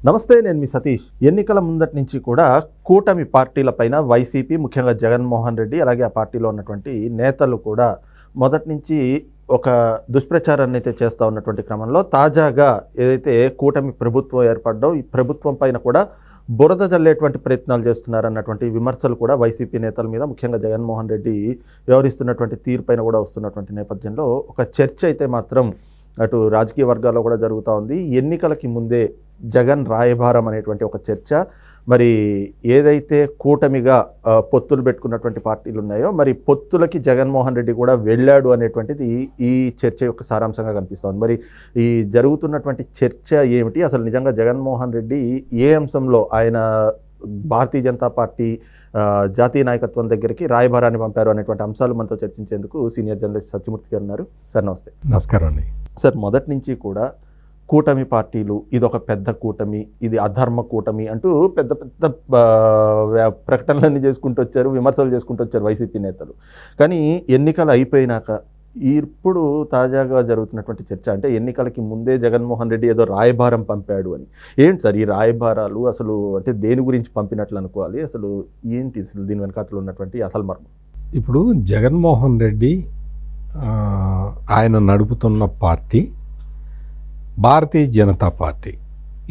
నమస్తే నేను మీ సతీష్. ఎన్నికల ముందటి నుంచి కూడా కూటమి పార్టీలపైన వైసీపీ ముఖ్యంగా జగన్మోహన్ రెడ్డి అలాగే ఆ పార్టీలో ఉన్నటువంటి నేతలు కూడా మొదటి నుంచి ఒక దుష్ప్రచారాన్ని అయితే చేస్తూ ఉన్నటువంటి క్రమంలో తాజాగా ఏదైతే కూటమి ప్రభుత్వం ఏర్పడడం ఈ ప్రభుత్వం పైన కూడా బురద జల్లేటువంటి ప్రయత్నాలు చేస్తున్నారన్నటువంటి విమర్శలు కూడా వైసీపీ నేతల మీద ముఖ్యంగా జగన్మోహన్ రెడ్డి వ్యవహరిస్తున్నటువంటి తీరు పైన కూడా వస్తున్నటువంటి నేపథ్యంలో ఒక చర్చ అయితే మాత్రం అటు రాజకీయ వర్గాల్లో కూడా జరుగుతూ ఉంది. ఎన్నికలకి ముందే జగన్ రాయబారం అనేటువంటి ఒక చర్చ. మరి ఏదైతే కూటమిగా పొత్తులు పెట్టుకున్నటువంటి పార్టీలు ఉన్నాయో మరి పొత్తులకి జగన్మోహన్ రెడ్డి కూడా వెళ్ళాడు అనేటువంటిది ఈ చర్చ యొక్క సారాంశంగా కనిపిస్తోంది. మరి ఈ జరుగుతున్నటువంటి చర్చ ఏమిటి? అసలు నిజంగా జగన్మోహన్ రెడ్డి ఏ అంశంలో ఆయన భారతీయ జనతా పార్టీ జాతీయ నాయకత్వం దగ్గరికి రాయబారాన్ని పంపారు అనేటువంటి అంశాలు మనతో చర్చించేందుకు సీనియర్ జర్నలిస్ట్ సత్యమూర్తి గారు ఉన్నారు. సార్ నమస్తే. నమస్కారం అండి. సార్ మొదటి నుంచి కూడా కూటమి పార్టీలు ఇది ఒక పెద్ద కూటమి ఇది అధర్మ కూటమి అంటూ పెద్ద పెద్ద ప్రకటనలన్నీ చేసుకుంటూ వచ్చారు విమర్శలు చేసుకుంటూ వచ్చారు వైసీపీ నేతలు. కానీ ఎన్నికలు అయిపోయినాక ఇప్పుడు తాజాగా జరుగుతున్నటువంటి చర్చ అంటే ఎన్నికలకి ముందే జగన్మోహన్ రెడ్డి ఏదో రాయబారం పంపాడు అని. ఏంటి సార్ ఈ రాయబారాలు అసలు అంటే దేని గురించి పంపినట్లు అనుకోవాలి? అసలు ఏంటి అసలు దీని వెనకాతలు ఉన్నటువంటి అసలు మర్మం? ఇప్పుడు జగన్మోహన్ రెడ్డి ఆయన నడుపుతున్న పార్టీ భారతీయ జనతా పార్టీ.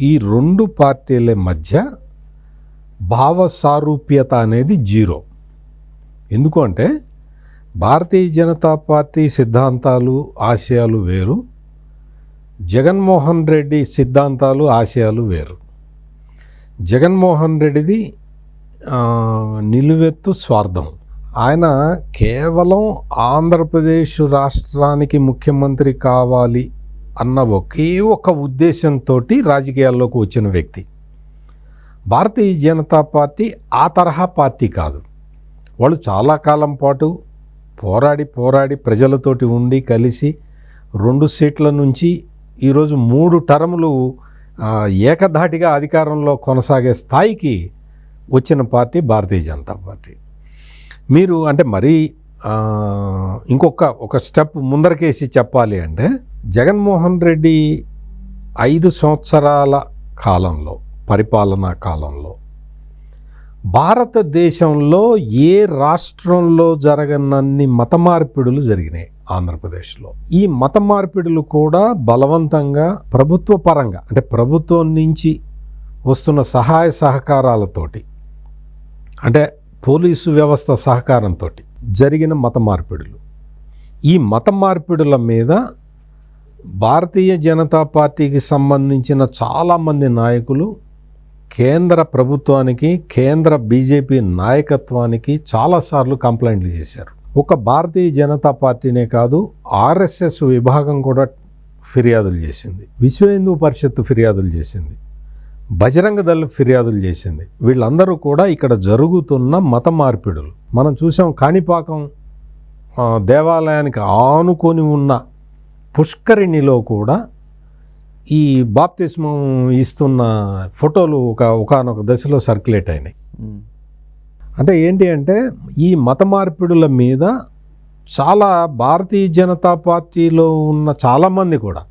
ఈ రెండు పార్టీల మధ్య భావ సారూప్యత అనేది జీరో. ఎందుకు అంటే భారతీయ జనతా పార్టీ సిద్ధాంతాలు ఆశయాలు వేరు. జగన్మోహన్ రెడ్డి సిద్ధాంతాలు ఆశయాలు వేరు. జగన్మోహన్ రెడ్డిది నిలువెత్తు స్వార్థం. ఆయన కేవలం ఆంధ్రప్రదేశ్ రాష్ట్రానికి ముఖ్యమంత్రి కావాలి అన్న ఒకే ఒక ఉద్దేశంతో రాజకీయాల్లోకి వచ్చిన వ్యక్తి. భారతీయ జనతా పార్టీ ఆ తరహా పార్టీ కాదు. వాళ్ళు చాలా కాలం పాటు పోరాడి పోరాడి ప్రజలతోటి ఉండి కలిసి రెండు సీట్ల నుంచి ఈరోజు మూడు టర్ములు ఏకధాటిగా అధికారంలో కొనసాగే స్థాయికి వచ్చిన పార్టీ భారతీయ జనతా పార్టీ. మీరు అంటే మరీ ఇంకొక ఒక స్టెప్ ముందరకేసి చెప్పాలి అంటే జగన్మోహన్ రెడ్డి ఐదు సంవత్సరాల కాలంలో పరిపాలనా కాలంలో భారతదేశంలో ఏ రాష్ట్రంలో జరగనన్ని మత మార్పిడులు జరిగినాయి ఆంధ్రప్రదేశ్లో. ఈ మత మార్పిడులు కూడా బలవంతంగా ప్రభుత్వ పరంగా అంటే ప్రభుత్వం నుంచి వస్తున్న సహాయ సహకారాలతోటి అంటే పోలీసు వ్యవస్థ సహకారంతో జరిగిన మత మార్పిడులు. ఈ మత మార్పిడుల మీద భారతీయ జనతా పార్టీకి సంబంధించిన చాలామంది నాయకులు కేంద్ర ప్రభుత్వానికి కేంద్ర బీజేపీ నాయకత్వానికి చాలాసార్లు కంప్లైంట్లు చేశారు. ఒక భారతీయ జనతా పార్టీనే కాదు ఆర్ఎస్ఎస్ విభాగం కూడా ఫిర్యాదులు చేసింది. విశ్వ హిందూ పరిషత్తు ఫిర్యాదులు చేసింది. బజరంగ దళ ఫిర్యాదులు చేసింది. వీళ్ళందరూ కూడా ఇక్కడ జరుగుతున్న మత మార్పిడులు. మనం చూసాం కాణిపాకం దేవాలయానికి ఆనుకొని ఉన్న పుష్కరిణిలో కూడా ఈ బాప్తిస్మం ఇస్తున్న ఫోటోలు ఒక ఒకనొక దశలో సర్క్యులేట్ అయినాయి. అంటే ఏంటి అంటే ఈ మత మార్పిడుల మీద చాలా భారతీయ జనతా పార్టీలో ఉన్న చాలామంది కూడా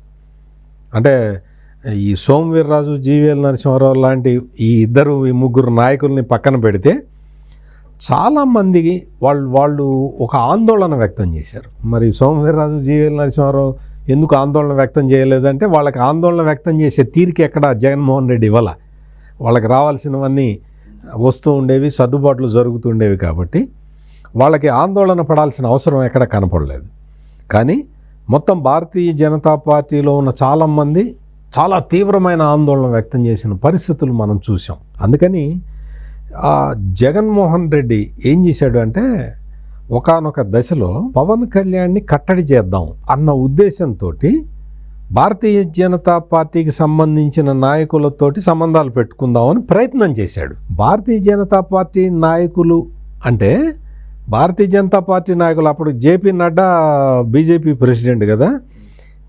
అంటే ఈ సోమవీర్రాజు జీవీఎల్ నరసింహారావు లాంటి ఈ ఇద్దరు ఈ ముగ్గురు నాయకుల్ని పక్కన పెడితే చాలామంది వాళ్ళు వాళ్ళు ఒక ఆందోళన వ్యక్తం చేశారు. మరి సోమవీర్రాజు జీవీఎల్ నరసింహారావు ఎందుకు ఆందోళన వ్యక్తం చేయలేదంటే వాళ్ళకి ఆందోళన వ్యక్తం చేసే తీరిక ఎక్కడ? జగన్మోహన్ రెడ్డి ఇవ్వాల వాళ్ళకి రావాల్సినవన్నీ వస్తూ ఉండేవి సర్దుబాట్లు జరుగుతుండేవి కాబట్టి వాళ్ళకి ఆందోళన పడాల్సిన అవసరం ఎక్కడ కనపడలేదు. కానీ మొత్తం భారతీయ జనతా పార్టీలో ఉన్న చాలామంది చాలా తీవ్రమైన ఆందోళన వ్యక్తం చేసిన పరిస్థితులు మనం చూసాం అందుకని ఆ జగన్మోహన్ రెడ్డి ఏం చేశాడు అంటే ఒకానొక దశలో పవన్ కళ్యాణ్ని కట్టడి చేద్దాం అన్న ఉద్దేశంతో భారతీయ జనతా పార్టీకి సంబంధించిన నాయకులతోటి సంబంధాలు పెట్టుకుందామని ప్రయత్నం చేశాడు. భారతీయ జనతా పార్టీ నాయకులు అంటే భారతీయ జనతా పార్టీ నాయకులు అప్పుడు జేపీ నడ్డా బీజేపీ ప్రెసిడెంట్ కదా.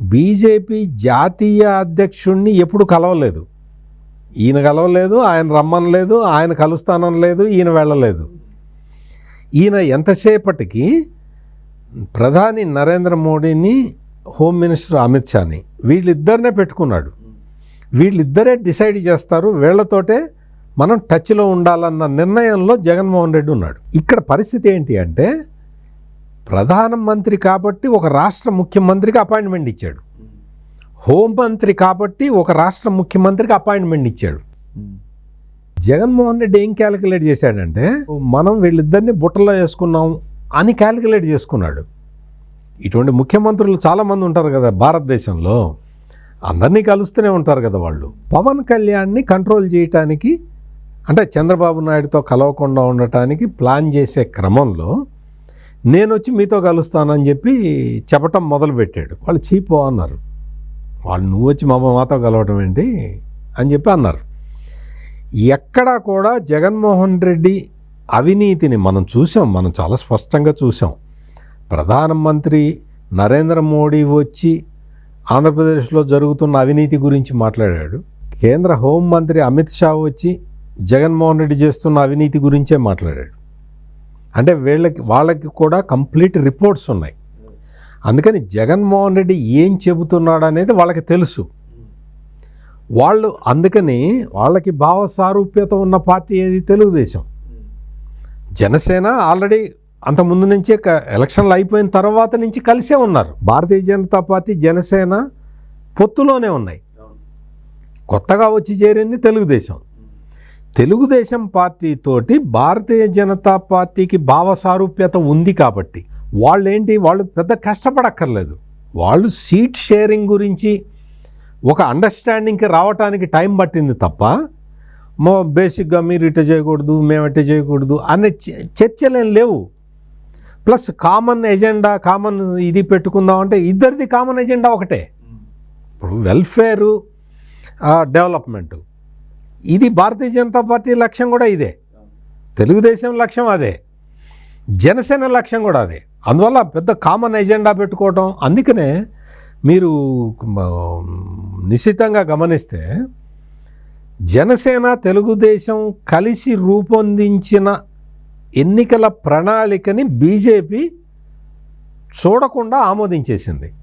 బీజేపీ జాతీయ అధ్యక్షుణ్ణి ఎప్పుడు కలవలేదు. ఈయన కలవలేదు ఆయన రమ్మనలేదు ఆయన కలుస్తాననలేదు ఈయన వెళ్ళలేదు. ఈయన ఎంతసేపటికి ప్రధాని నరేంద్ర మోడీని హోమ్ మినిస్టర్ అమిత్ షాని వీళ్ళిద్దరినే పెట్టుకున్నాడు. వీళ్ళిద్దరే డిసైడ్ చేస్తారు వీళ్ళతోటే మనం టచ్లో ఉండాలన్న నిర్ణయంలో జగన్మోహన్ రెడ్డి ఉన్నాడు. ఇక్కడ పరిస్థితి ఏంటి అంటే ప్రధానమంత్రి కాబట్టి ఒక రాష్ట్ర ముఖ్యమంత్రికి అపాయింట్మెంట్ ఇచ్చాడు. హోంమంత్రి కాబట్టి ఒక రాష్ట్ర ముఖ్యమంత్రికి అపాయింట్మెంట్ ఇచ్చాడు. జగన్మోహన్ రెడ్డి ఏం క్యాలిక్యులేట్ చేశాడంటే మనం వీళ్ళిద్దరిని బుట్టలో వేసుకున్నాం అని క్యాలిక్యులేట్ చేసుకున్నాడు. ఇటువంటి ముఖ్యమంత్రులు చాలామంది ఉంటారు కదా భారతదేశంలో. అందరినీ కలుస్తూనే ఉంటారు కదా వాళ్ళు. పవన్ కళ్యాణ్ని కంట్రోల్ చేయటానికి అంటే చంద్రబాబు నాయుడుతో కలవకుండా ఉండటానికి ప్లాన్ చేసే క్రమంలో నేను వచ్చి మీతో కలుస్తానని చెప్పి చెప్పటం మొదలుపెట్టాడు. వాళ్ళు చీపో అన్నారు. వాళ్ళు నువ్వు వచ్చి మా మాతో కలవటం ఏంటి అని చెప్పి అన్నారు. ఎక్కడా కూడా జగన్మోహన్ రెడ్డి అవినీతిని మనం చూసాం మనం చాలా స్పష్టంగా చూసాం. ప్రధానమంత్రి నరేంద్ర మోడీ వచ్చి ఆంధ్రప్రదేశ్లో జరుగుతున్న అవినీతి గురించి మాట్లాడాడు. కేంద్ర హోంమంత్రి అమిత్ షా వచ్చి జగన్మోహన్ రెడ్డి చేస్తున్న అవినీతి గురించే మాట్లాడాడు. అంటే వీళ్ళకి వాళ్ళకి కూడా కంప్లీట్ రిపోర్ట్స్ ఉన్నాయి. అందుకని జగన్మోహన్ రెడ్డి ఏం చెబుతున్నాడు అనేది వాళ్ళకి తెలుసు. వాళ్ళు అందుకని వాళ్ళకి భావ సారూప్యత ఉన్న పార్టీ ఏది? తెలుగుదేశం. జనసేన ఆల్రెడీ అంత ముందు నుంచే క- ఎలక్షన్లు అయిపోయిన తర్వాత నుంచి కలిసే ఉన్నారు. భారతీయ జనతా పార్టీ జనసేన పొత్తులోనే ఉన్నాయి. కొత్తగా వచ్చి చేరింది తెలుగుదేశం. తెలుగుదేశం పార్టీతోటి భారతీయ జనతా పార్టీకి భావ సారూప్యత ఉంది కాబట్టి వాళ్ళు ఏంటి వాళ్ళు పెద్ద కష్టపడక్కర్లేదు. వాళ్ళు సీట్ షేరింగ్ గురించి ఒక అండర్స్టాండింగ్కి రావటానికి టైం పట్టింది తప్ప మో బేసిక్గా మీరు ఇట్ట చేయకూడదు మేము ఇట్ట చేయకూడదు అనే చ- చర్చలేం లేవు. ప్లస్ కామన్ ఎజెండా కామన్ ఇది పెట్టుకుందాం అంటే ఇద్దరిది కామన్ ఎజెండా ఒకటే. ఇప్పుడు వెల్ఫేరు డెవలప్మెంటు ఇది భారతీయ జనతా పార్టీ లక్ష్యం కూడా ఇదే. తెలుగుదేశం లక్ష్యం అదే. జనసేన లక్ష్యం కూడా అదే. అందువల్ల పెద్ద కామన్ ఎజెండా పెట్టుకోవటం అందుకనే మీరు నిశ్చితంగా గమనిస్తే జనసేన తెలుగుదేశం కలిసి రూపొందించిన ఎన్నికల ప్రణాళికని బీజేపీ చూడకుండా ఆమోదించేసింది.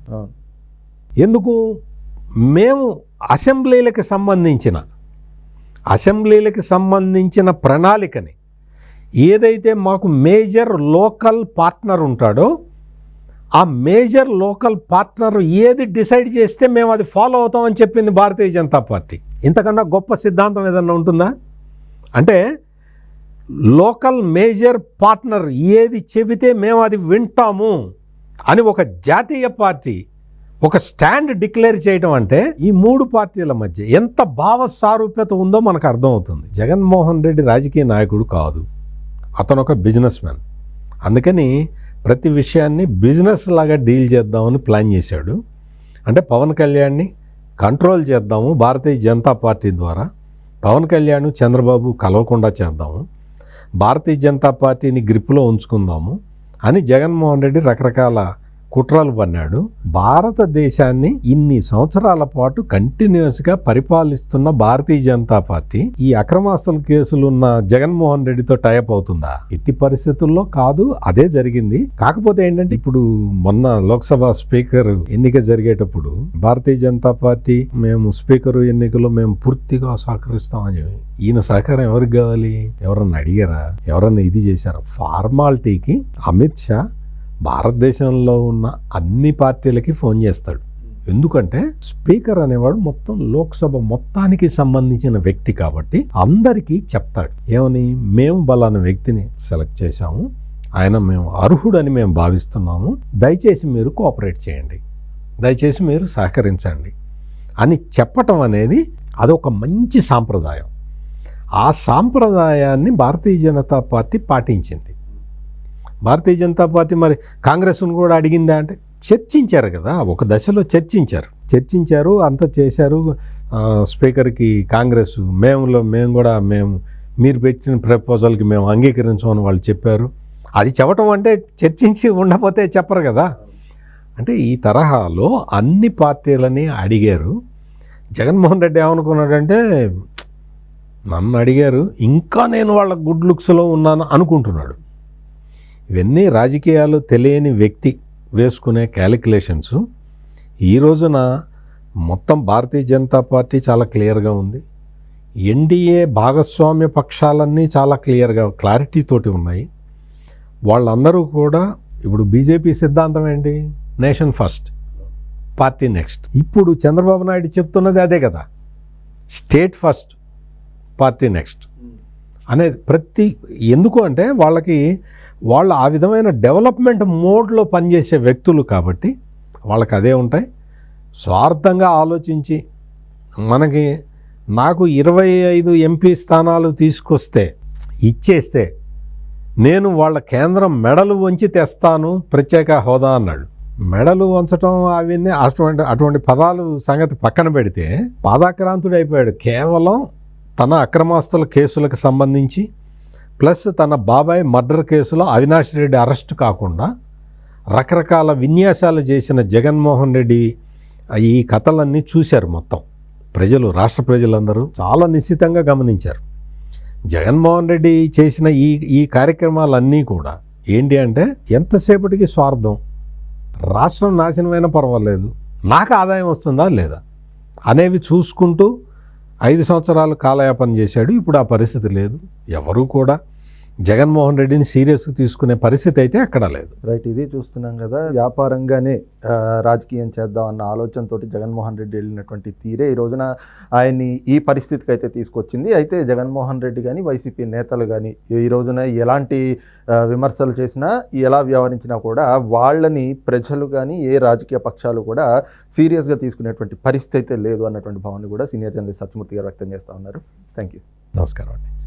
ఎందుకు? మేము అసెంబ్లీలకు సంబంధించిన అసెంబ్లీలకు సంబంధించిన ప్రణాళికని ఏదైతే మాకు మేజర్ లోకల్ పార్ట్నర్ ఉంటాడో ఆ మేజర్ లోకల్ పార్ట్నర్ ఏది డిసైడ్ చేస్తే మేము అది ఫాలో అవుతామని చెప్పింది భారతీయ జనతా పార్టీ. ఇంతకన్నా గొప్ప సిద్ధాంతం ఏదన్నా ఉంటుందా? అంటే లోకల్ మేజర్ పార్ట్నర్ ఏది చెబితే మేము అది వింటాము అని ఒక జాతీయ పార్టీ ఒక స్టాండ్ డిక్లేర్ చేయడం అంటే ఈ మూడు పార్టీల మధ్య ఎంత భావ సారూప్యత ఉందో మనకు అర్థమవుతుంది. జగన్మోహన్ రెడ్డి రాజకీయ నాయకుడు కాదు. అతను ఒక బిజినెస్ మ్యాన్ అందుకని ప్రతి విషయాన్ని బిజినెస్ లాగా డీల్ చేద్దామని ప్లాన్ చేశాడు. అంటే పవన్ కళ్యాణ్ని కంట్రోల్ చేద్దాము భారతీయ జనతా పార్టీ ద్వారా. పవన్ కళ్యాణ్ చంద్రబాబు కలవకుండా చేద్దాము. భారతీయ జనతా పార్టీని గ్రిప్లో ఉంచుకుందాము అని జగన్మోహన్ రెడ్డి రకరకాల కుట్రలు పన్నాడు. భారతదేశాన్ని ఇన్ని సంవత్సరాల పాటు కంటిన్యూస్గా పరిపాలిస్తున్న భారతీయ జనతా పార్టీ ఈ అక్రమాస్తుల కేసులున్న జగన్మోహన్ రెడ్డితో టైప్ అవుతుందా? ఎట్టి పరిస్థితుల్లో కాదు అదే జరిగింది. కాకపోతే ఏంటంటే ఇప్పుడు మొన్న లోక్సభ స్పీకర్ ఎన్నిక జరిగేటప్పుడు భారతీయ జనతా పార్టీ మేము స్పీకర్ ఎన్నికలో మేము పూర్తిగా సహకరిస్తామని చెప్పి ఈయన సహకారం ఎవరికి కావాలి? ఎవరన్నా అడిగారా? ఎవరన్నా ఇది చేశారా? ఫార్మాలిటీకి అమిత్ షా భారతదేశంలో ఉన్న అన్ని పార్టీలకి ఫోన్ చేస్తాడు. ఎందుకంటే స్పీకర్ అనేవాడు మొత్తం లోక్సభ మొత్తానికి సంబంధించిన వ్యక్తి కాబట్టి అందరికీ చెప్తాడు. ఏమని? మేము బలాన వ్యక్తిని సెలెక్ట్ చేశాము. ఆయన మేము అర్హుడని మేము భావిస్తున్నాము. దయచేసి మీరు కోఆపరేట్ చేయండి. దయచేసి మీరు సహకరించండి అని చెప్పటం అనేది అదొక మంచి సాంప్రదాయం. ఆ సాంప్రదాయాన్ని భారతీయ జనతా పార్టీ పాటించింది. భారతీయ జనతా పార్టీ మరి కాంగ్రెస్ను కూడా అడిగిందా అంటే చర్చించారు కదా ఒక దశలో చర్చించారు. చర్చించారు అంతా చేశారు. స్పీకర్కి కాంగ్రెస్ మేములో మేము కూడా మేము మీరు పెట్టిన ప్రపోజల్కి మేము అంగీకరించమని వాళ్ళు చెప్పారు. అది చెప్పటం అంటే చర్చించి ఉండకపోతే చెప్పరు కదా. అంటే ఈ తరహాలో అన్ని పార్టీలని అడిగారు. జగన్మోహన్ రెడ్డి ఏమనుకున్నాడంటే నన్ను అడిగారు ఇంకా నేను వాళ్ళ గుడ్ లుక్స్లో ఉన్నాను అనుకుంటున్నాడు. ఇవన్నీ రాజకీయాలు తెలియని వ్యక్తి వేసుకునే క్యాలిక్యులేషన్స్. ఈ రోజున మొత్తం భారతీయ జనతా పార్టీ చాలా క్లియర్గా ఉంది. ఎన్డీఏ భాగస్వామ్య పక్షాలన్నీ చాలా క్లియర్గా క్లారిటీ తోటి ఉన్నాయి. వాళ్ళందరూ కూడా ఇప్పుడు బీజేపీ సిద్ధాంతం ఏంటి? Nation first party next. ఇప్పుడు చంద్రబాబు నాయుడు చెప్తున్నది అదే కదా. State first party next. అనేది ప్రతి ఎందుకు అంటే వాళ్ళకి వాళ్ళు ఆ విధమైన డెవలప్మెంట్ మోడ్లో పనిచేసే వ్యక్తులు కాబట్టి వాళ్ళకి అదే ఉంటాయి. స్వార్థంగా ఆలోచించి మనకి నాకు ఇరవై ఐదు ఎంపీ స్థానాలు తీసుకొస్తే ఇచ్చేస్తే నేను వాళ్ళ కేంద్రం మెడలు వంచి తెస్తాను ప్రత్యేక హోదా అన్నాడు. మెడలు వంచటం అవన్నీ అటువంటి అటువంటి పదాలు సంగతి పక్కన పెడితే పాదాక్రాంతుడు అయిపోయాడు కేవలం తన అక్రమాస్తుల కేసులకు సంబంధించి ప్లస్ తన బాబాయ్ మర్డర్ కేసులో అవినాష్ రెడ్డి అరెస్ట్ కాకుండా రకరకాల విన్యాసాలు చేసిన జగన్మోహన్ రెడ్డి ఈ కథలన్నీ చూశారు మొత్తం. ప్రజలు రాష్ట్ర ప్రజలందరూ చాలా నిశ్చితంగా గమనించారు. జగన్మోహన్ రెడ్డి చేసిన ఈ ఈ కార్యక్రమాలన్నీ కూడా ఏంటి అంటే ఎంతసేపటికి స్వార్థం? రాష్ట్రం నాశనమైనా పర్వాలేదు. నాకు ఆదాయం వస్తుందా లేదా? అనేవి చూసుకుంటూ ఐదు సంవత్సరాలు కాలయాపన చేశాడు ఇప్పుడు ఆ పరిస్థితి లేదు. ఎవరూ కూడా జగన్మోహన్ రెడ్డిని సీరియస్గా తీసుకునే పరిస్థితి అయితే అక్కడ లేదు. రైట్ ఇది చూస్తున్నాం కదా వ్యాపారంగానే రాజకీయం చేద్దాం అన్న ఆలోచనతోటి జగన్మోహన్ రెడ్డి వెళ్ళినటువంటి తీరే ఈ రోజున ఆయన్ని ఈ పరిస్థితికి అయితే తీసుకొచ్చింది. అయితే జగన్మోహన్ రెడ్డి కానీ వైసీపీ నేతలు కానీ ఈ రోజున ఎలాంటి విమర్శలు చేసినా ఎలా వ్యవహరించినా కూడా వాళ్ళని ప్రజలు కానీ ఏ రాజకీయ పక్షాలు కూడా సీరియస్గా తీసుకునేటువంటి పరిస్థితి అయితే లేదు అన్నటువంటి భావాన్ని కూడా సీనియర్ జర్నలిస్ట్ సత్యమూర్తి గారు వ్యక్తం చేస్తూ ఉన్నారు. థ్యాంక్ యూ నమస్కారం అండి.